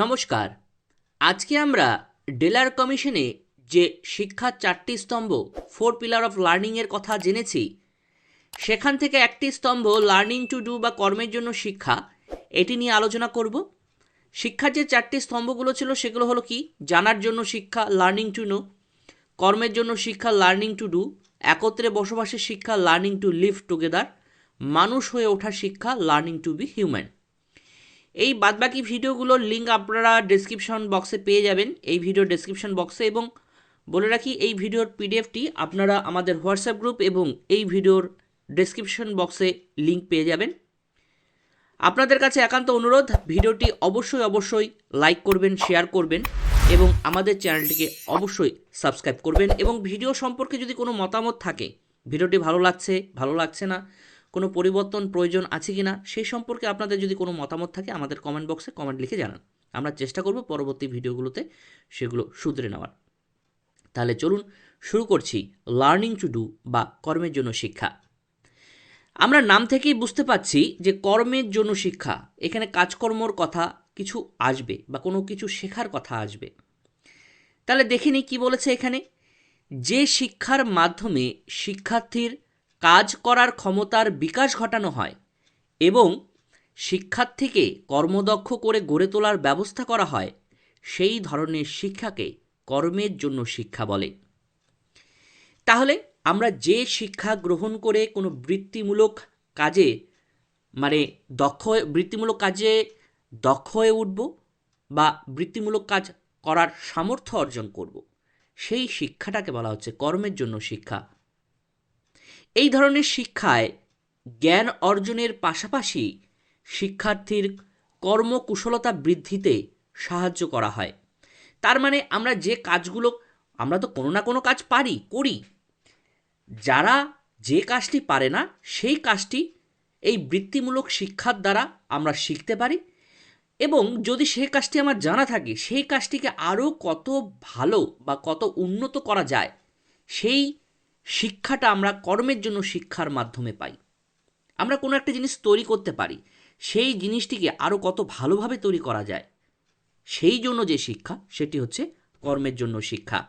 নমস্কার। আজকে আমরা ডেলার কমিশনে যে শিক্ষার চারটি স্তম্ভ ফোর পিলার অফ লার্নিংয়ের কথা জেনেছি, সেখান থেকে একটি স্তম্ভ লার্নিং টু ডু বা কর্মের জন্য শিক্ষা, এটি নিয়ে আলোচনা করব। শিক্ষার যে চারটি স্তম্ভগুলো ছিল, সেগুলো হলো কি? জানার জন্য শিক্ষা লার্নিং টু নো কর্মের জন্য শিক্ষা লার্নিং টু ডু একত্রে বসবাসের শিক্ষা লার্নিং টু লিভ টুগেদার মানুষ হয়ে ওঠার শিক্ষা লার্নিং টু বি হিউম্যান এই বাদবাকি ভিডিওগুলোর লিঙ্ক আপনারা ডেসক্রিপশন বক্সে পেয়ে যাবেন। এই ভিডিও ডেসক্রিপশন বক্সে এবং বলে রাখি, এই ভিডিওর পিডিএফটি আপনারা আমাদের হোয়াটসঅ্যাপ গ্রুপ এবং এই ভিডিওর ডেসক্রিপশন বক্সে লিঙ্ক পেয়ে যাবেন। আপনাদের কাছে একান্ত অনুরোধ, ভিডিওটি অবশ্যই অবশ্যই লাইক করবেন শেয়ার করবেন এবং আমাদের চ্যানেলটিকে অবশ্যই সাবস্ক্রাইব করবেন এবং ভিডিও সম্পর্কে যদি কোনো মতামত থাকে, ভিডিওটি ভালো লাগছে ভালো লাগছে না কোনো পরিবর্তন প্রয়োজন আছে কি না সেই সম্পর্কে আপনাদের যদি কোনো মতামত থাকে আমাদের কমেন্ট বক্সে কমেন্ট লিখে জানান। আমরা চেষ্টা করব পরবর্তী ভিডিওগুলোতে সেগুলো শুধরে নেওয়ার। তাহলে চলুন শুরু করছি লার্নিং টু ডু বা কর্মের জন্য শিক্ষা। আমরা নাম থেকেই বুঝতে পাচ্ছি যে কর্মের জন্য শিক্ষা, এখানে কাজকর্মর কথা কিছু আসবে বা কোনো কিছু শেখার কথা আসবে। তাহলে দেখে নিই কী বলেছে এখানে। যে শিক্ষার মাধ্যমে শিক্ষার্থীর কাজ করার ক্ষমতার বিকাশ ঘটানো হয় এবং শিক্ষার্থীকে কর্মদক্ষ করে গড়ে তোলার ব্যবস্থা করা হয়, সেই ধরনের শিক্ষাকে কর্মের জন্য শিক্ষা বলে। তাহলে আমরা যে শিক্ষা গ্রহণ করে কোনো বৃত্তিমূলক কাজে মানে দক্ষ বৃত্তিমূলক কাজে দক্ষ হয়ে উঠব বা বৃত্তিমূলক কাজ করার সামর্থ্য অর্জন করব, সেই শিক্ষাটাকে বলা হচ্ছে কর্মের জন্য শিক্ষা। এই ধরনের শিক্ষায় জ্ঞান অর্জনের পাশাপাশি শিক্ষার্থীর কর্মকুশলতা বৃদ্ধিতে সাহায্য করা হয়। তার মানে আমরা যে কাজগুলো, আমরা তো কোনো না কোনো কাজ পারি, করি। যারা যে কাজটি পারে না, সেই কাজটি এই বৃত্তিমূলক শিক্ষার দ্বারা আমরা শিখতে পারি এবং যদি সেই কাজটি আমার জানা থাকে, সেই কাজটিকে আরও কত ভালো বা কত উন্নত করা যায়, সেই শিক্ষাটা আমরা কর্মের জন্য শিক্ষার মাধ্যমে পাই। আমরা কোনো একটা জিনিস তৈরি করতে পারি, সেই জিনিসটিকে আরও কত ভালোভাবে তৈরি করা যায়, সেই জন্য যে শিক্ষা, সেটি হচ্ছে কর্মের জন্য শিক্ষা।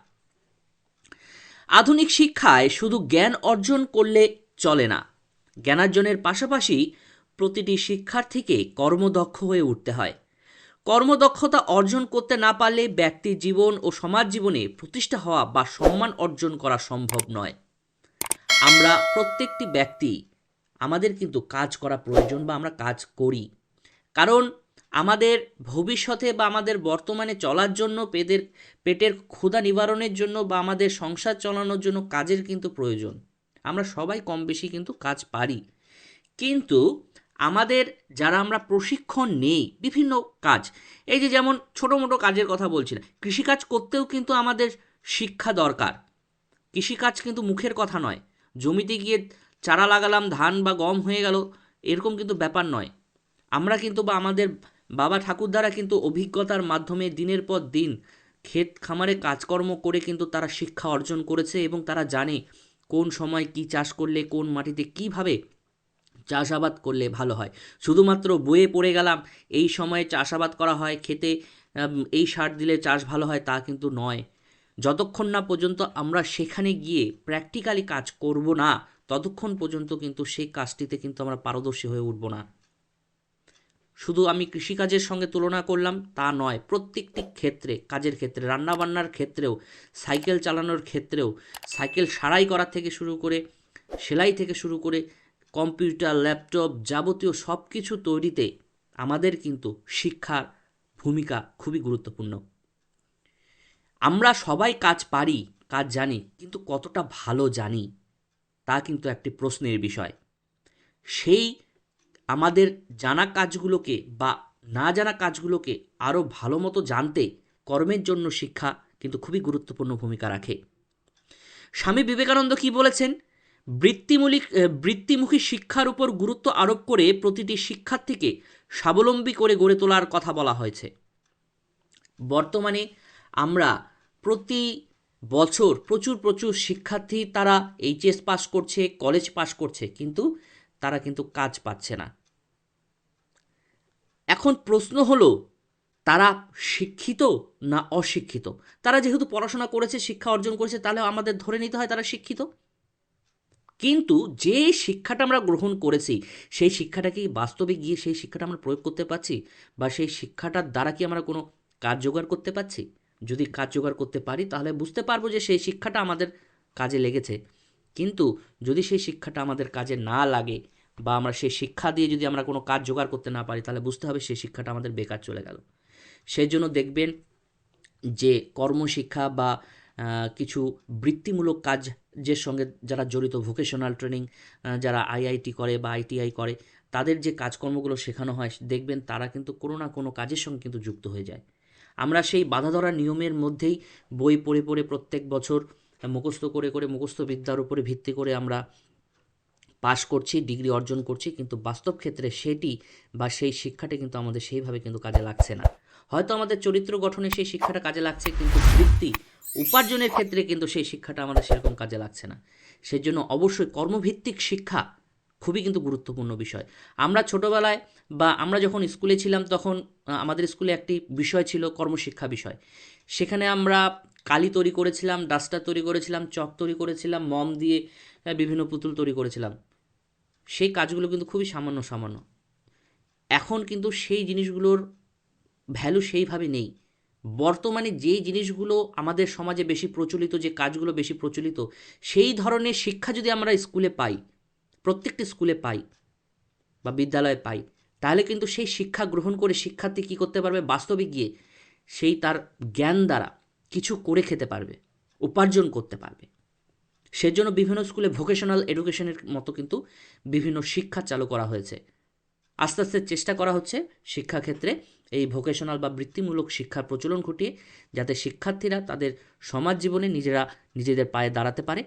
আধুনিক শিক্ষায় শুধু জ্ঞান অর্জন করলে চলে না, জ্ঞানার্জনের পাশাপাশি প্রতিটি শিক্ষার্থীকে কর্মদক্ষ হয়ে উঠতে হয়। কর্মদক্ষতা অর্জন করতে না পারলে ব্যক্তির জীবন ও সমাজ জীবনে প্রতিষ্ঠা হওয়া বা সম্মান অর্জন করা সম্ভব নয়। আমরা প্রত্যেকটি ব্যক্তি আমাদের কিন্তু কাজ করা প্রয়োজন বা আমরা কাজ করি। কারণ আমাদের ভবিষ্যতে বা আমাদের বর্তমানে চলার জন্য পেটের পেটের ক্ষুধা নিবারণের জন্য বা আমাদের সংসার চালানোর জন্য কাজের কিন্তু প্রয়োজন। আমরা সবাই কম বেশি কিন্তু কাজ পারি। কিন্তু আমাদের যারা আমরা প্রশিক্ষণ নেই, বিভিন্ন কাজ, এই যে যেমন ছোটো মোটো কাজের কথা বলছিলাম কৃষিকাজ করতেও কিন্তু আমাদের শিক্ষা দরকার। কৃষিকাজ কিন্তু মুখের কথা নয়। জমিতে গিয়ে চারা লাগালাম, ধান বা গম হয়ে গেল, এরকম কিন্তু ব্যাপার নয়। আমরা কিন্তু বা আমাদের বাবা ঠাকুরদারা কিন্তু অভিজ্ঞতার মাধ্যমে দিনের পর দিন ক্ষেত খামারে কাজকর্ম করে কিন্তু তারা শিক্ষা অর্জন করেছে এবং তারা জানে কোন সময় কি চাষ করলে, কোন মাটিতে কীভাবে চাষাবাদ করলে ভালো হয়। শুধুমাত্র বয়ে পড়ে গেলাম, এই সময়ে চাষাবাদ করা হয়, খেতে এই সার দিলে চাষ ভালো হয় তা কিন্তু নয়। যতক্ষণ না পর্যন্ত আমরা সেখানে গিয়ে প্র্যাকটিক্যালি কাজ করব না, ততক্ষণ পর্যন্ত কিন্তু সেই কাজটিতে কিন্তু আমরা পারদর্শী হয়ে উঠব না। শুধু আমি কৃষিকাজের সঙ্গে তুলনা করলাম, তা নয়, প্রত্যেকটি ক্ষেত্রে, কাজের ক্ষেত্রে, রান্নাবান্নার ক্ষেত্রেও, সাইকেল চালানোর ক্ষেত্রেও, সাইকেল সারাই করা থেকে শুরু করে, সেলাই থেকে শুরু করে, কম্পিউটার, ল্যাপটপ যাবতীয় সব কিছু তৈরিতে আমাদের কিন্তু শিক্ষার ভূমিকা খুবই গুরুত্বপূর্ণ। আমরা সবাই কাজ পারি, কাজ জানি, কিন্তু কতটা ভালো জানি, তা কিন্তু একটি প্রশ্নের বিষয়। সেই আমাদের জানা কাজগুলোকে বা না জানা কাজগুলোকে আরও ভালো মতো জানতে কর্মের জন্য শিক্ষা কিন্তু খুবই গুরুত্বপূর্ণ ভূমিকা রাখে। স্বামী বিবেকানন্দ কি বলেছেন? বৃত্তিমূলিক বৃত্তিমুখী শিক্ষার উপর গুরুত্ব আরোপ করে প্রতিটি শিক্ষার্থীকে স্বাবলম্বী করে গড়ে তোলার কথা বলা হয়েছে। বর্তমানে আমরা প্রতি বছর প্রচুর প্রচুর শিক্ষার্থী তারা এইচএস পাস করছে, কলেজ পাস করছে, কিন্তু তারা কিন্তু কাজ পাচ্ছে না। এখন প্রশ্ন হলো, তারা শিক্ষিত না অশিক্ষিত? তারা যেহেতু পড়াশোনা করেছে, শিক্ষা অর্জন করেছে, তাহলে আমাদের ধরে নিতে হয় তারা শিক্ষিত? কিন্তু যে শিক্ষাটা আমরা গ্রহণ করেছি, সেই শিক্ষাটা কি বাস্তবে গিয়ে সেই শিক্ষাটা আমরা প্রয়োগ করতে পারছি? বা সেই শিক্ষাটার দ্বারা কি আমরা কোনো কাজ জোগাড় করতে পারছি? যদি কাজ জোগাড় করতে পারি, তাহলে বুঝতে পারব যে সেই শিক্ষাটা আমাদের কাজে লেগেছে। কিন্তু যদি সেই শিক্ষাটা আমাদের কাজে না লাগে বা আমরা সেই শিক্ষা দিয়ে যদি আমরা কোনো কাজ জোগাড় করতে না পারি, তাহলে বুঝতে হবে সেই শিক্ষাটা আমাদের বেকার চলে গেল। সেই জন্য দেখবেন যে কর্মশিক্ষা বা কিছু বৃত্তিমূলক কাজ যে সঙ্গে যারা জড়িত ভোকেশনাল ট্রেনিং যারা আইআইটি করে বা আইটিআই করে, তাদের যে কাজকর্মগুলো শেখানো হয়, দেখবেন তারা কিন্তু কোনো না কোনো কাজের সঙ্গে কিন্তু যুক্ত হয়ে যায়। আমরা সেই বাধা ধরা নিয়মের মধ্যেই বই পড়ে পড়ে প্রত্যেক বছর মুখস্থ করে করে মুখস্থ বিদ্যার উপরে ভিত্তি করে আমরা পাশ করছি, ডিগ্রি অর্জন করছি, কিন্তু বাস্তব ক্ষেত্রে সেটি বা সেই শিক্ষাটি কিন্তু আমাদের সেইভাবে কিন্তু কাজে লাগছে না। হয়তো আমাদের চরিত্র গঠনে সেই শিক্ষাটা কাজে লাগছে, কিন্তু বৃত্তি উপার্জনের ক্ষেত্রে কিন্তু সেই শিক্ষাটা আমাদের সেরকম কাজে লাগছে না। সেজন্য অবশ্যই কর্মভিত্তিক শিক্ষা খুবই কিন্তু গুরুত্বপূর্ণ বিষয়। আমরা ছোটোবেলায় বা আমরা যখন স্কুলে ছিলাম তখন আমাদের স্কুলে একটি বিষয় ছিল কর্মশিক্ষা বিষয়। সেখানে আমরা কালি তৈরি করেছিলাম, ডাস্টার তৈরি করেছিলাম, চক তৈরি করেছিলাম, মম দিয়ে বিভিন্ন পুতুল তৈরি করেছিলাম। সেই কাজগুলো কিন্তু খুবই সামান্য সামান্য। এখন কিন্তু সেই জিনিসগুলোর ভ্যালু সেইভাবে নেই। বর্তমানে যেই জিনিসগুলো আমাদের সমাজে বেশি প্রচলিত, যে কাজগুলো বেশি প্রচলিত, সেই ধরনের শিক্ষা যদি আমরা স্কুলে পাই প্রত্যেকটি স্কুলে পাই বা বিদ্যালয়ে পাই, তাহলে কিন্তু সেই শিক্ষা গ্রহণ করে শিক্ষার্থী কী করতে পারবে? বাস্তবে গিয়ে সেই তার জ্ঞান দ্বারা কিছু করে খেতে পারবে, উপার্জন করতে পারবে। সেজন্য বিভিন্ন স্কুলে ভোকেশনাল এডুকেশনের মতো কিন্তু বিভিন্ন শিক্ষা চালু করা হয়েছে। আস্তে আস্তে চেষ্টা করা হচ্ছে শিক্ষাক্ষেত্রে এই ভোকেশনাল বা বৃত্তিমূলক শিক্ষার প্রচলন ঘটিয়ে যাতে শিক্ষার্থীরা তাদের সমাজ জীবনে নিজেরা নিজেদের পায়ে দাঁড়াতে পারে।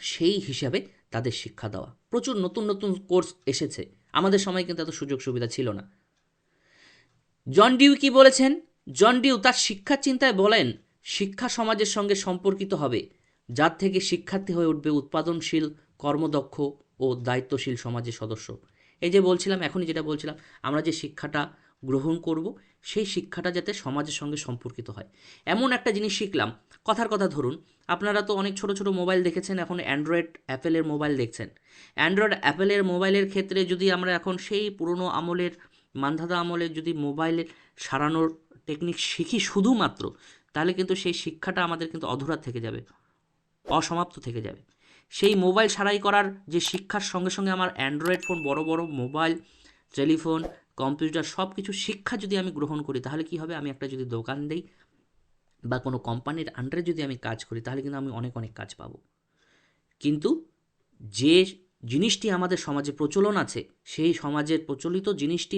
সেই হিসাবে তাদের শিক্ষা দেওয়া। প্রচুর নতুন নতুন কোর্স এসেছে। আমাদের সময় কিন্তু এত সুযোগ সুবিধা ছিল না। জন ডিউ কি বলেছেন? জন ডিউ তার শিক্ষা চিন্তায় বলেন, শিক্ষা সমাজের সঙ্গে সম্পর্কিত হবে। যার থেকে শিক্ষার্থী হয়ে উঠবে উৎপাদনশীল, কর্মদক্ষ ও দায়িত্বশীল সমাজের সদস্য। এই যে বলছিলাম, এখনই যেটা বলছিলাম, আমরা যে শিক্ষাটা গ্রহণ করব, সেই শিক্ষাটা যাতে সমাজের সঙ্গে সম্পর্কিত হয়। এমন একটা জিনিস শিখলাম। কথার কথা ধরুন, আপনারা তো অনেক ছোট ছোট মোবাইল দেখেছেন, এখন অ্যান্ড্রয়েড অ্যাপেলের মোবাইল দেখছেন। অ্যান্ড্রয়েড অ্যাপেলের মোবাইলের ক্ষেত্রে যদি আমরা এখন সেই পুরনো আমলের, মান্ধাতা আমলের যদি মোবাইলের সারানোর টেকনিক শিখি শুধুমাত্র, তাহলে কিন্তু সেই শিক্ষাটা আমাদের কিন্তু অধুরা থেকে যাবে, অসমাপ্ত থেকে যাবে। সেই মোবাইল সারাই করার যে শিক্ষার সঙ্গে সঙ্গে আমার অ্যান্ড্রয়েড ফোন বড় বড় মোবাইল, টেলিফোন কম্পিউটার সব কিছু শিক্ষা যদি আমি গ্রহণ করি, তাহলে কি হবে? আমি একটা যদি দোকান দেই বা কোনো কোম্পানির আন্ডারে যদি আমি কাজ করি, তাহলে কিন্তু আমি অনেক অনেক কাজ পাবো। কিন্তু যে জিনিসটি আমাদের সমাজে প্রচলন আছে, সেই সমাজের প্রচলিত জিনিসটি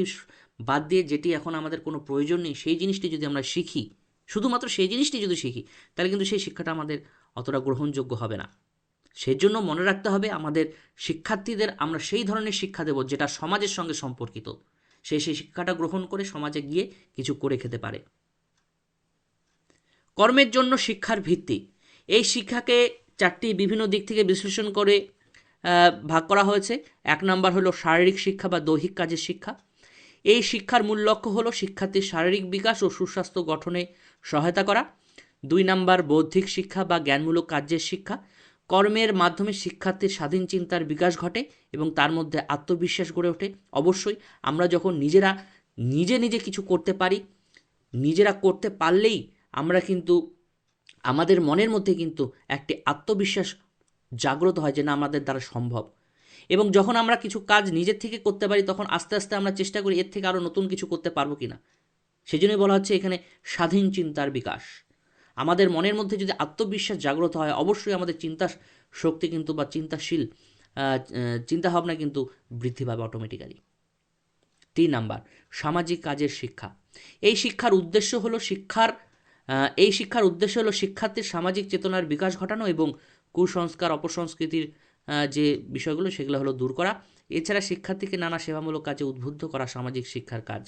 বাদ দিয়ে যেটি এখন আমাদের কোনো প্রয়োজন নেই, সেই জিনিসটি যদি আমরা শিখি, শুধুমাত্র সেই জিনিসটি যদি শিখি, তাহলে কিন্তু সেই শিক্ষাটা আমাদের অতটা গ্রহণযোগ্য হবে না। সেই জন্য মনে রাখতে হবে, আমাদের শিক্ষার্থীদের আমরা সেই ধরনের শিক্ষা দেব যেটা সমাজের সঙ্গে সম্পর্কিত। সে সেই শিক্ষাটা গ্রহণ করে সমাজে গিয়ে কিছু করে খেতে পারে। কর্মের জন্য শিক্ষার ভিত্তি। এই শিক্ষাকে চারটি বিভিন্ন দিক থেকে বিশ্লেষণ করে ভাগ করা হয়েছে। এক নম্বর হলো শারীরিক শিক্ষা বা দৈহিক কাজের শিক্ষা। এই শিক্ষার মূল লক্ষ্য হলো শিক্ষার্থীর শারীরিক বিকাশ ও সুস্বাস্থ্য গঠনে সহায়তা করা। দুই নাম্বার বৌদ্ধিক শিক্ষা বা জ্ঞানমূলক কার্যের শিক্ষা। কর্মের মাধ্যমে শিক্ষার্থীর স্বাধীন চিন্তার বিকাশ ঘটে এবং তার মধ্যে আত্মবিশ্বাস গড়ে ওঠে। অবশ্যই আমরা যখন নিজেরা নিজে নিজে কিছু করতে পারি, নিজেরা করতে পারলেই আমরা কিন্তু আমাদের মনের মধ্যে কিন্তু একটি আত্মবিশ্বাস জাগ্রত হয় যে না, আমাদের দ্বারা সম্ভব। এবং যখন আমরা কিছু কাজ নিজের থেকে করতে পারি, তখন আস্তে আস্তে আমরা চেষ্টা করি এর থেকে আরও নতুন কিছু করতে পারব কি না সেই জন্যই বলা হচ্ছে এখানে স্বাধীন চিন্তার বিকাশ। আমাদের মনের মধ্যে যদি আত্মবিশ্বাস জাগ্রত হয়, অবশ্যই আমাদের চিন্তা শক্তি কিন্তু বা চিন্তাশীল চিন্তাভাবনা কিন্তু বৃদ্ধি পাবে অটোমেটিক্যালি তিন নাম্বার, সামাজিক কাজের শিক্ষা। এই শিক্ষার উদ্দেশ্য হলো শিক্ষার এই শিক্ষার উদ্দেশ্য হলো শিক্ষার্থীর সামাজিক চেতনার বিকাশ ঘটানো এবং কুসংস্কার, অপসংস্কৃতির যে বিষয়গুলো, সেগুলো হলো দূর করা। এছাড়া শিক্ষার্থীকে নানা সেবামূলক কাজে উদ্বুদ্ধ করা সামাজিক শিক্ষার কাজ।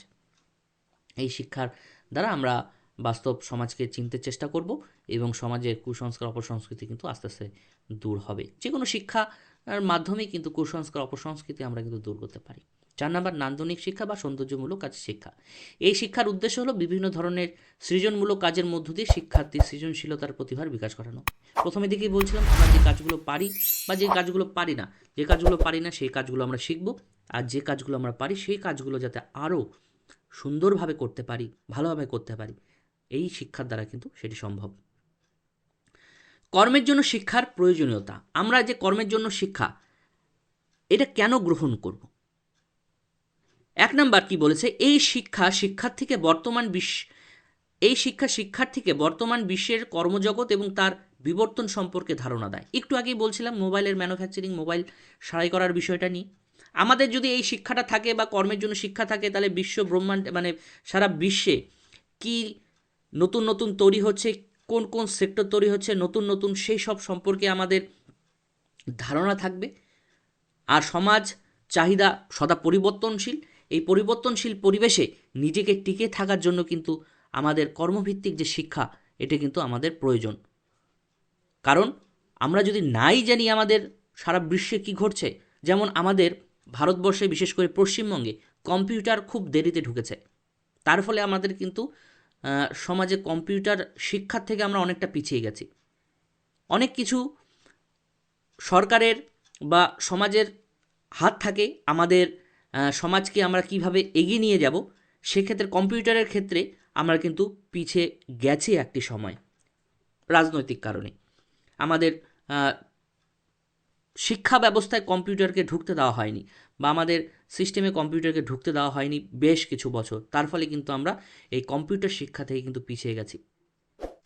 এই শিক্ষার দ্বারা আমরা বাস্তব সমাজকে চিনতে চেষ্টা করব এবং সমাজের কুসংস্কার, অপসংস্কৃতি কিন্তু আস্তে আস্তে দূর হবে। যে কোনো শিক্ষার মাধ্যমেই কিন্তু কুসংস্কার, অপসংস্কৃতি আমরা কিন্তু দূর করতে পারি। চার নাম্বার, নান্দনিক শিক্ষা বা সৌন্দর্যমূলক কাজ শিক্ষা। এই শিক্ষার উদ্দেশ্য হলো বিভিন্ন ধরনের সৃজনমূলক কাজের মধ্য দিয়ে শিক্ষার্থীর সৃজনশীলতার প্রতিভার বিকাশ ঘটানো। প্রথমে দিকেই বলছিলাম, আমরা যে কাজগুলো পারি বা যে কাজগুলো পারি না, যে কাজগুলো পারি না, সেই কাজগুলো আমরা শিখব। আর যে কাজগুলো আমরা পারি, সেই কাজগুলো যাতে আরও সুন্দরভাবে করতে পারি, ভালোভাবে করতে পারি। এই শিক্ষার দ্বারা কিন্তু সেটি সম্ভব। কর্মের জন্য শিক্ষার প্রয়োজনীয়তা। আমরা যে কর্মের জন্য শিক্ষা, এটা কেন গ্রহণ করব? এক নাম্বার কি বলেছে? এই শিক্ষা শিক্ষার্থীকে বর্তমান বিশ্ব এই শিক্ষা শিক্ষার্থীকে বর্তমান বিশ্বের কর্মজগৎ এবং তার বিবর্তন সম্পর্কে ধারণা দেয়। একটু আগেই বলছিলাম, মোবাইলের ম্যানুফ্যাকচারিং, মোবাইল সারাই করার বিষয়টা নিয়ে। আমাদের যদি এই শিক্ষাটা থাকে বা কর্মের জন্য শিক্ষা থাকে, তাহলে বিশ্ব ব্রহ্মাণ্ড মানে সারা বিশ্বে কি নতুন নতুন তৈরি হচ্ছে, কোন কোন সেক্টর তৈরি হচ্ছে, নতুন নতুন সেই সব সম্পর্কে আমাদের ধারণা থাকবে। আর সমাজ চাহিদা সদা পরিবর্তনশীল। এই পরিবর্তনশীল পরিবেশে নিজেকে টিকে থাকার জন্য কিন্তু আমাদের কর্মভিত্তিক যে শিক্ষা, এটা কিন্তু আমাদের প্রয়োজন। কারণ আমরা যদি নাই জানি আমাদের সারা বিশ্বে কী ঘটছে, যেমন আমাদের ভারতবর্ষে বিশেষ করে পশ্চিমবঙ্গে কম্পিউটার খুব দেরিতে ঢুকেছে। তার ফলে আমাদের কিন্তু সমাজে কম্পিউটার শিক্ষার থেকে আমরা অনেকটা পিছিয়ে গেছি। অনেক কিছু সরকারের বা সমাজের হাত থাকে, আমাদের সমাজকে আমরা কীভাবে এগিয়ে নিয়ে যাব, সেক্ষেত্রে কম্পিউটারের ক্ষেত্রে আমরা কিন্তু পিছিয়ে গেছি একটি সময়, রাজনৈতিক কারণে। আমাদের শিক্ষা ব্যবস্থায় কম্পিউটারকে ঢুকতে দেওয়া হয়নি। বা আমাদের সিস্টেমে কম্পিউটারকে ঢুকতে দেওয়া হয়নি বেশ কিছু বছর। তার ফলে কিন্তু আমরা এই কম্পিউটার শিক্ষা থেকে কিন্তু পিছিয়ে গেছি।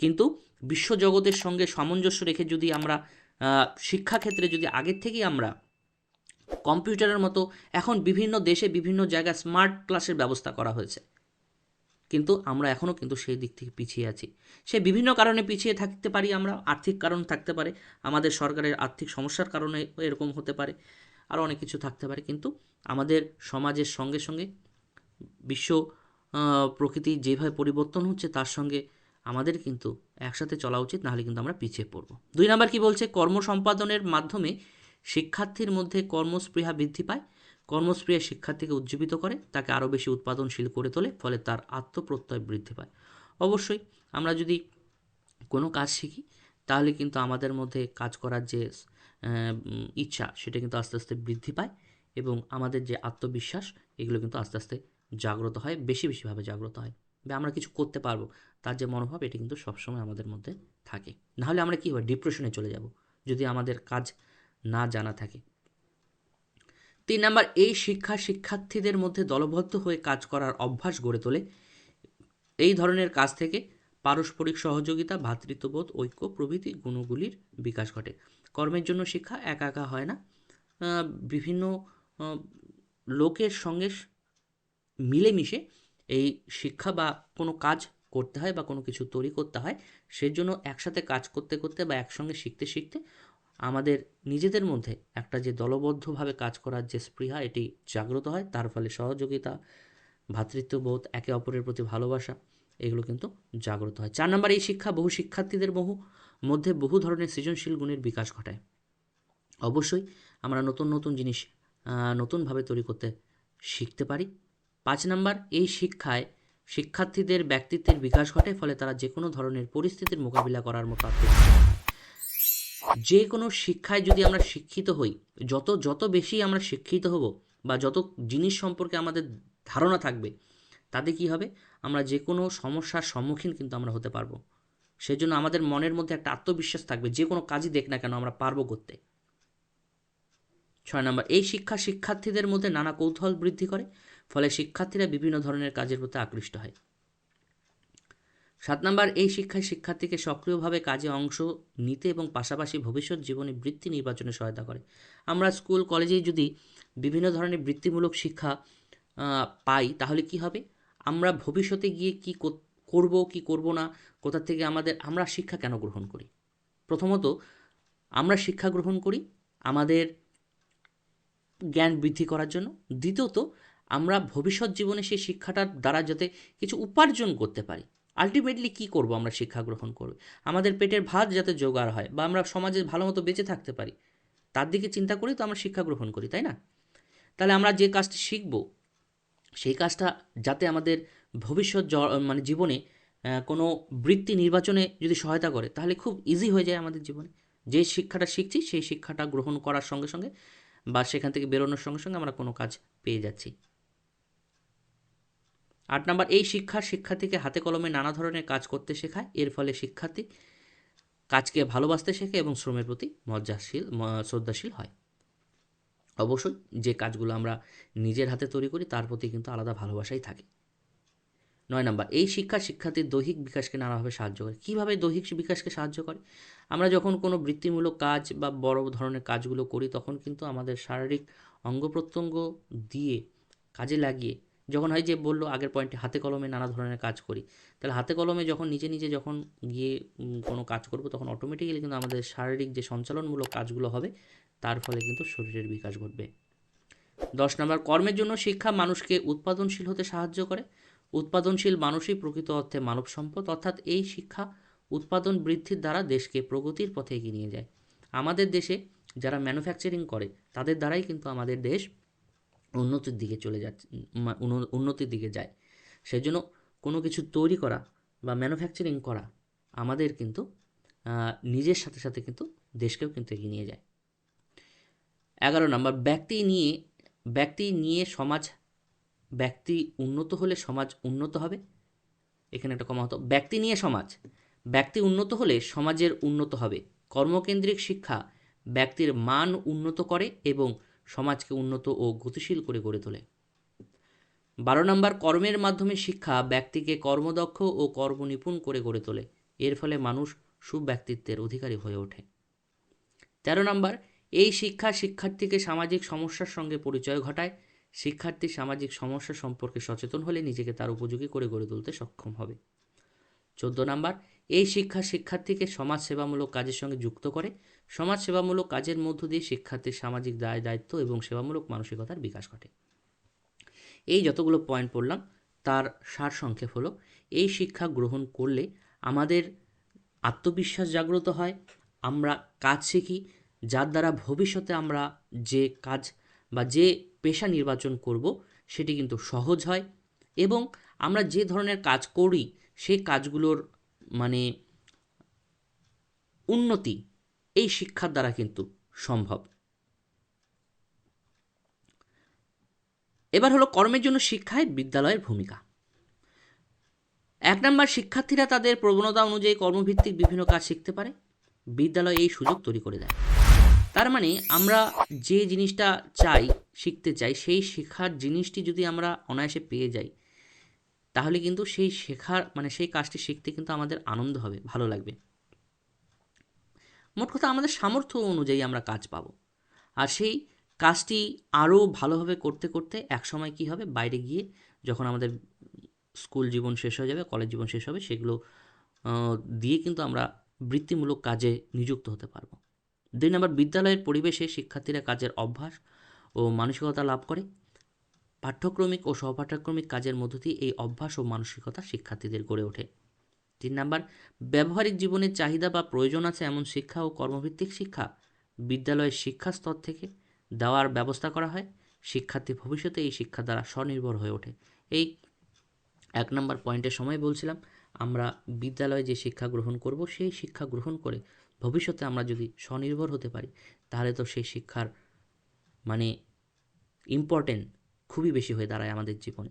কিন্তু বিশ্বজগতের সঙ্গে সামঞ্জস্য রেখে যদি আমরা শিক্ষাক্ষেত্রে যদি আগের থেকেই আমরা কম্পিউটারের মতো এখন বিভিন্ন দেশে বিভিন্ন জায়গায় স্মার্ট ক্লাসের ব্যবস্থা করা হয়েছে, কিন্তু আমরা এখনও কিন্তু সেই দিক থেকে পিছিয়ে আছি। সে বিভিন্ন কারণে পিছিয়ে থাকতে পারি আমরা, আর্থিক কারণ থাকতে পারে, আমাদের সরকারের আর্থিক সমস্যার কারণে এরকম হতে পারে। আরও অনেক কিছু থাকতে পারে। কিন্তু আমাদের সমাজের সঙ্গে সঙ্গে বিশ্ব প্রকৃতি যেভাবে পরিবর্তন হচ্ছে, তার সঙ্গে আমাদের কিন্তু একসাথে চলা উচিত, নাহলে কিন্তু আমরা পিছিয়ে পড়ব। দুই নাম্বার কি বলছে? কর্ম সম্পাদনের মাধ্যমে শিক্ষার্থীর মধ্যে কর্মস্পৃহা বৃদ্ধি পায়। কর্মস্পৃহা শিক্ষার্থীকে উজ্জীবিত করে, তাকে আরও বেশি উৎপাদনশীল করে তোলে, ফলে তার আত্মপ্রত্যয় বৃদ্ধি পায়। অবশ্যই আমরা যদি কোনো কাজ শিখি, তাহলে কিন্তু আমাদের মধ্যে কাজ করার যে ইচ্ছা, সেটা কিন্তু আস্তে আস্তে বৃদ্ধি পায় এবং আমাদের যে আত্মবিশ্বাস, এগুলো কিন্তু আস্তে আস্তে জাগ্রত হয়, বেশি বেশিভাবে জাগ্রত হয় বা আমরা কিছু করতে পারব। তার যে মনোভাব, এটা কিন্তু সবসময় আমাদের মধ্যে থাকে। নাহলে আমরা কী হয় ডিপ্রেশনে চলে যাব, যদি আমাদের কাজ না জানা থাকে। তিন নাম্বার, এই শিক্ষা শিক্ষার্থীদের মধ্যে দলবদ্ধ হয়ে কাজ করার অভ্যাস গড়ে তোলে। এই ধরনের কাজ থেকে পারস্পরিক সহযোগিতা ভ্রাতৃত্ববোধ ঐক্য প্রভৃতি গুণগুলির বিকাশ ঘটে। কর্মের জন্য শিক্ষা একা একা হয় না। বিভিন্ন লোকের সঙ্গে মিলেমিশে এই শিক্ষা বা কোনো কাজ করতে হয় বা কোনো কিছু তৈরি করতে হয়, সেজন্য একসাথে কাজ করতে করতে বা একসঙ্গে শিখতে শিখতে আমাদের নিজেদের মধ্যে একটা যে দলবদ্ধভাবে কাজ করার যে স্পৃহা, এটি জাগ্রত হয়। তার ফলে সহযোগিতা ভ্রাতৃত্ববোধ একে অপরের প্রতি ভালোবাসা, এগুলো কিন্তু জাগ্রত হয়। চার নম্বর, এই শিক্ষা বহু শিক্ষার্থীদের বহু মধ্যে বহু ধরনের সৃজনশীল গুণের বিকাশ ঘটায়। অবশ্যই আমরা নতুন নতুন জিনিস নতুনভাবে তৈরি করতে শিখতে পারি। পাঁচ নাম্বার, এই শিক্ষায় শিক্ষার্থীদের ব্যক্তিত্বের বিকাশ ঘটে, ফলে তারা যে কোনো ধরনের পরিস্থিতির মোকাবিলা করার মতো যে কোনো শিক্ষায় যদি আমরা শিক্ষিত হই, যত যত বেশি আমরা শিক্ষিত হব বা যত জিনিস সম্পর্কে আমাদের ধারণা থাকবে, তাতে কি হবে? আমরা যে কোনো সমস্যার সম্মুখীন কিন্তু আমরা হতে পারব। সেজন্য আমাদের মনের মধ্যে একটা আত্মবিশ্বাস থাকবে, যে কোনো কাজই দেখ না কেন আমরা পারব করতে। ছয় নম্বর, এই শিক্ষা শিক্ষার্থীদের মধ্যে নানা কৌতূহল বৃদ্ধি করে, ফলে শিক্ষার্থীরা বিভিন্ন ধরনের কাজের প্রতি আকৃষ্ট হয়। সাত নম্বর, এই শিক্ষায় শিক্ষার্থীকে সক্রিয়ভাবে কাজে অংশ নিতে এবং পাশাপাশি ভবিষ্যৎ জীবনে বৃত্তি নির্বাচনে সহায়তা করে। আমরা স্কুল, কলেজে যদি বিভিন্ন ধরনের বৃত্তিমূলক শিক্ষা পাই, তাহলে কি হবে? আমরা ভবিষ্যতে গিয়ে কি করব, কি করব না, কোথা থেকে আমাদের, আমরা শিক্ষা কেন গ্রহণ করি? প্রথমত, আমরা শিক্ষা গ্রহণ করি আমাদের জ্ঞান বৃদ্ধি করার জন্য। দ্বিতীয়ত, আমরা ভবিষ্যৎ জীবনে সেই শিক্ষাটার দ্বারা যাতে কিছু উপার্জন করতে পারি। আলটিমেটলি কি করব আমরা শিক্ষা গ্রহণ করব? আমাদের পেটের ভাত যাতে জোগাড় হয় বা আমরা সমাজে ভালো মতো বেঁচে থাকতে পারি, তার দিকে চিন্তা করেই তো আমরা শিক্ষা গ্রহণ করি, তাই না? তাহলে আমরা যে কাজটি শিখব, সেই কাজটা যাতে আমাদের ভবিষ্যৎ মানে জীবনে কোনো বৃত্তি নির্বাচনে যদি সহায়তা করে, তাহলে খুব ইজি হয়ে যায় আমাদের জীবনে। যে শিক্ষাটা শিখছি, সেই শিক্ষাটা গ্রহণ করার সঙ্গে সঙ্গে বা সেখান থেকে বেরোনোর সঙ্গে সঙ্গে আমরা কোনো কাজ পেয়ে যাচ্ছি। আট নম্বর, এই শিক্ষা শিক্ষার্থীকে হাতে কলমে নানা ধরনের কাজ করতে শেখায়। এর ফলে শিক্ষার্থী কাজকে ভালোবাসতে শেখে এবং শ্রমের প্রতি মজ্জাশীল শ্রদ্ধাশীল হয়। অবশ্যই যে কাজগুলো আমরা নিজের হাতে তৈরি করি, তার প্রতি কিন্তু আলাদা ভালোবাসাই থাকে। নয় নম্বর, এই শিক্ষা শিক্ষার্থীর দৈহিক বিকাশকে নানাভাবে সাহায্য করে। কীভাবে দৈহিক বিকাশকে সাহায্য করে? আমরা যখন কোনো বৃত্তিমূলক কাজ বা বড় ধরনের কাজগুলো করি, তখন কিন্তু আমাদের শারীরিক অঙ্গ প্রত্যঙ্গ দিয়ে কাজে লাগিয়ে, যখন হয় যে বলল আগের পয়েন্টে হাতে কলমে নানা ধরনের কাজ করি, তাহলে হাতে কলমে যখন নিজে নিজে যখন গিয়ে কোনো কাজ করব, তখন অটোমেটিক্যালি কিন্তু আমাদের শারীরিক যে সঞ্চালনমূলক কাজগুলো হবে, তার ফলে কিন্তু শরীরের বিকাশ ঘটবে। দশ নম্বর, কর্মের জন্য শিক্ষা মানুষকে উৎপাদনশীল হতে সাহায্য করে। উৎপাদনশীল মানুষই প্রকৃত অর্থে মানব সম্পদ, অর্থাৎ এই শিক্ষা উৎপাদন বৃদ্ধির দ্বারা দেশকে প্রগতির পথে এগিয়ে নিয়ে যায়। আমাদের দেশে যারা ম্যানুফ্যাকচারিং করে, তাদের দ্বারাই কিন্তু আমাদের দেশ উন্নতির দিকে চলে যাচ্ছে উন্নতির দিকে যায়। সেজন্য কোনো কিছু তৈরি করা বা ম্যানুফ্যাকচারিং করা আমাদের কিন্তু নিজের সাথে সাথে কিন্তু দেশকেও কিন্তু এগিয়ে নিয়ে যায়। এগারো নম্বর, ব্যক্তি নিয়ে ব্যক্তি নিয়ে সমাজ ব্যক্তি উন্নত হলে সমাজ উন্নত হবে। এখানে একটা কমা হতো। ব্যক্তি নিয়ে সমাজ। ব্যক্তি উন্নত হলে সমাজের উন্নত হবে। কর্মকেন্দ্রিক শিক্ষা ব্যক্তির মান উন্নত করে এবং সমাজকে উন্নত ও গতিশীল করে গড়ে তোলে। বারো নম্বর, কর্মের মাধ্যমে শিক্ষা ব্যক্তিকে কর্মদক্ষ ও কর্মনিপুণ করে গড়ে তোলে। এর ফলে মানুষ সুব্যক্তিত্বের অধিকারী হয়ে ওঠে। তেরো নম্বর, এই শিক্ষা শিক্ষার্থীকে সামাজিক সমস্যার সঙ্গে পরিচয় ঘটায়। শিক্ষার্থী সামাজিক সমস্যা সম্পর্কে সচেতন হলে নিজেকে তার উপযোগী করে গড়ে তুলতে সক্ষম হবে। চোদ্দ নাম্বার, এই শিক্ষা শিক্ষার্থীকে সমাজ সেবামূলক কাজের সঙ্গে যুক্ত করে। সমাজ সেবামূলক কাজের মধ্য দিয়ে শিক্ষার্থীর সামাজিক দায়, দায়িত্ব এবং সেবামূলক মানসিকতার বিকাশ ঘটে। এই যতগুলো পয়েন্ট পড়লাম, তার সার সংক্ষেপ হলো, এই শিক্ষা গ্রহণ করলে আমাদের আত্মবিশ্বাস জাগ্রত হয়, আমরা কাজ শিখি, যার দ্বারা ভবিষ্যতে আমরা যে কাজ বা যে পেশা নির্বাচন করব, সেটি কিন্তু সহজ হয়। এবং আমরা যে ধরনের কাজ করি সেই কাজগুলোর মানে উন্নতি এই শিক্ষার দ্বারা কিন্তু সম্ভব। এবার হলো কর্মের জন্য শিক্ষায় বিদ্যালয়ের ভূমিকা। এক নম্বর, শিক্ষার্থীরা তাদের প্রবণতা অনুযায়ী কর্মভিত্তিক বিভিন্ন কাজ শিখতে পারে। বিদ্যালয় এই সুযোগ তৈরি করে দেয়। তার মানে আমরা যে জিনিসটা চাই, শিখতে চাই, সেই শেখার জিনিসটি যদি আমরা অনায়াসে পেয়ে যাই, তাহলে কিন্তু সেই শেখার মানে সেই কাজটি শিখতে কিন্তু আমাদের আনন্দ হবে, ভালো লাগবে। মোট কথা আমাদের সামর্থ্য অনুযায়ী আমরা কাজ পাবো। আর সেই কাজটি আরও ভালোভাবে করতে করতে একসময় কি হবে? বাইরে গিয়ে যখন আমাদের স্কুল জীবন শেষ হয়ে যাবে, কলেজ জীবন শেষ হবে, সেগুলো দিয়ে কিন্তু আমরা বৃত্তিমূলক কাজে নিযুক্ত হতে পারব। দুই নম্বর, বিদ্যালয়ের পরিবেশে শিক্ষার্থীরা কাজের অভ্যাস ও মানসিকতা লাভ করে। পাঠ্যক্রমিক ও সহপাঠ্যক্রমিক কাজের মধ্য দিয়ে এই অভ্যাস ও মানসিকতা শিক্ষার্থীদের গড়ে ওঠে। তিন নাম্বার, ব্যবহারিক জীবনের চাহিদা বা প্রয়োজন আছে এমন শিক্ষা ও কর্মভিত্তিক শিক্ষা বিদ্যালয়ের শিক্ষা স্তর থেকে দেওয়ার ব্যবস্থা করা হয়। শিক্ষার্থী ভবিষ্যতে এই শিক্ষা দ্বারা স্বনির্ভর হয়ে ওঠে। এই এক নম্বর পয়েন্টের সময় বলছিলাম, আমরা বিদ্যালয়ে যে শিক্ষা গ্রহণ করব, সেই শিক্ষা গ্রহণ করে ভবিষ্যতে আমরা যদি স্বনির্ভর হতে পারি, তাহলে তো সেই শিক্ষার মানে ইম্পর্টেন্ট খুবই বেশি হয়ে দাঁড়ায় আমাদের জীবনে।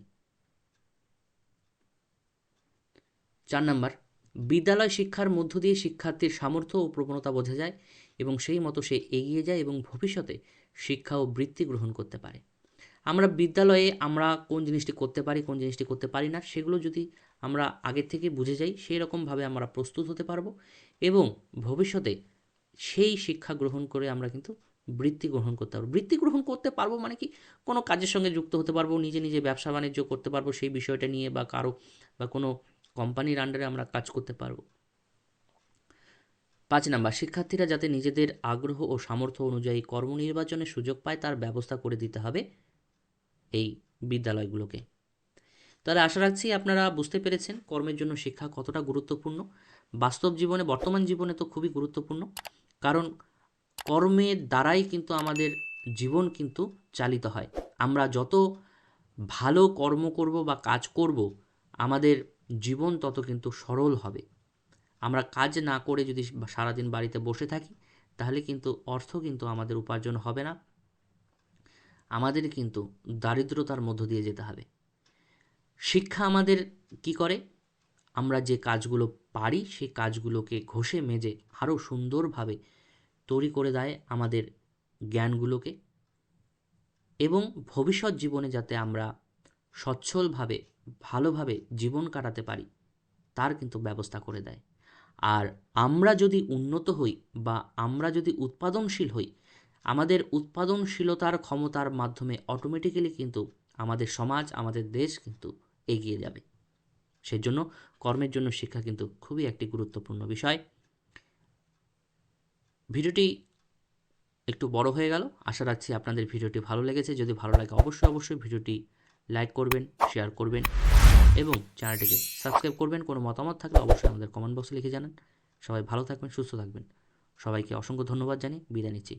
চার নাম্বার, বিদ্যালয় শিক্ষার মধ্য দিয়ে শিক্ষার্থীর সামর্থ্য ও প্রবণতা বোঝা যায় এবং সেই মতো সে এগিয়ে যায় এবং ভবিষ্যতে শিক্ষা ও বৃত্তি গ্রহণ করতে পারে। আমরা বিদ্যালয়ে আমরা কোন জিনিসটি করতে পারি, কোন জিনিসটি করতে পারি না, সেগুলো যদি আমরা আগের থেকে বুঝে যাই সেই রকমভাবে আমরা প্রস্তুত হতে পারব এবং ভবিষ্যতে সেই শিক্ষা গ্রহণ করে আমরা কিন্তু বৃত্তি গ্রহণ করতে পারব। বৃত্তি গ্রহণ করতে পারব মানে কি? কোনো কাজের সঙ্গে যুক্ত হতে পারব, নিজে নিজে ব্যবসা বাণিজ্য করতে পারব, সেই বিষয়টা নিয়ে বা কারও বা কোনো কোম্পানির আন্ডারে আমরা কাজ করতে পারব। পাঁচ নাম্বার, শিক্ষার্থীরা যাতে নিজেদের আগ্রহ ও সামর্থ্য অনুযায়ী কর্ম নির্বাচনের সুযোগ পায়, তার ব্যবস্থা করে দিতে হবে এই বিদ্যালয়গুলোকে। তাহলে আশা রাখছি আপনারা বুঝতে পেরেছেন কর্মের জন্য শিক্ষা কতটা গুরুত্বপূর্ণ। বাস্তব জীবনে, বর্তমান জীবনে তো খুবই গুরুত্বপূর্ণ। কারণ কর্মের দ্বারাই কিন্তু আমাদের জীবন কিন্তু চালিত হয়। আমরা যত ভালো কর্ম করব বা কাজ করব, আমাদের জীবন তত কিন্তু সরল হবে। আমরা কাজ না করে যদি সারাদিন বাড়িতে বসে থাকি, তাহলে কিন্তু অর্থ কিন্তু আমাদের উপার্জন হবে না। আমাদের কিন্তু দারিদ্রতার মধ্য দিয়ে যেতে হবে। শিক্ষা আমাদের কি করে? আমরা যে কাজগুলো পারি সেই কাজগুলোকে ঘষে মেজে আরও সুন্দরভাবে তৈরি করে দেয় আমাদের জ্ঞানগুলোকে। এবং ভবিষ্যৎ জীবনে যাতে আমরা সচ্ছলভাবে, ভালোভাবে জীবন কাটাতে পারি, তার কিন্তু ব্যবস্থা করে দেয়। আর আমরা যদি উন্নত হই বা আমরা যদি উৎপাদনশীল হই, আমাদের উৎপাদনশীলতার ক্ষমতার মাধ্যমে অটোমেটিক্যালি কিন্তু আমাদের সমাজ, আমাদের দেশ কিন্তু এগিয়ে যাবে। সেজন্য কর্মের জন্য শিক্ষা কিন্তু খুবই একটি গুরুত্বপূর্ণ বিষয়। ভিডিওটি একটু বড় হয়ে গেল। আশা রাখছি আপনাদের ভিডিওটি ভালো লেগেছে। যদি ভালো লাগে অবশ্যই অবশ্যই ভিডিওটি লাইক করবেন, শেয়ার করবেন এবং চ্যানেলটিকে সাবস্ক্রাইব করবেন। কোনো মতামত থাকলে অবশ্যই আমাদের কমেন্ট বক্সে লিখে জানান। সবাই ভালো থাকবেন, সুস্থ থাকবেন। সবাইকে অসংখ্য ধন্যবাদ জানিয়ে বিদায় নিচ্ছি।